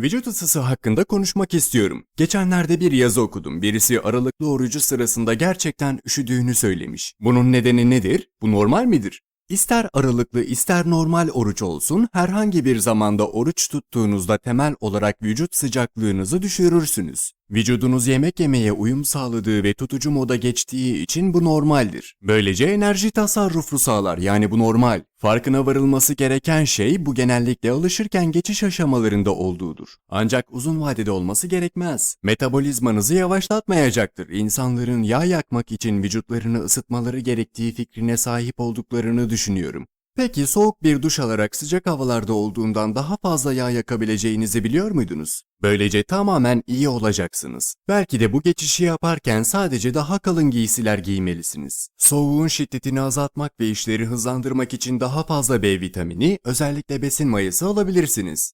Vücut ısısı hakkında konuşmak istiyorum. Geçenlerde bir yazı okudum. Birisi aralıklı orucu sırasında gerçekten üşüdüğünü söylemiş. Bunun nedeni nedir? Bu normal midir? İster aralıklı ister normal oruç olsun herhangi bir zamanda oruç tuttuğunuzda temel olarak vücut sıcaklığınızı düşürürsünüz. Vücudunuz yemek yemeye uyum sağladığı ve tutucu moda geçtiği için bu normaldir. Böylece enerji tasarrufu sağlar yani bu normal. Farkına varılması gereken şey bu genellikle alışırken geçiş aşamalarında olduğudur. Ancak uzun vadede olması gerekmez. Metabolizmanızı yavaşlatmayacaktır. İnsanların yağ yakmak için vücutlarını ısıtmaları gerektiği fikrine sahip olduklarını düşünüyorum. Peki soğuk bir duş alarak sıcak havalarda olduğundan daha fazla yağ yakabileceğinizi biliyor muydunuz? Böylece tamamen iyi olacaksınız. Belki de bu geçişi yaparken sadece daha kalın giysiler giymelisiniz. Soğuğun şiddetini azaltmak ve işleri hızlandırmak için daha fazla B vitamini, özellikle besin mayası alabilirsiniz.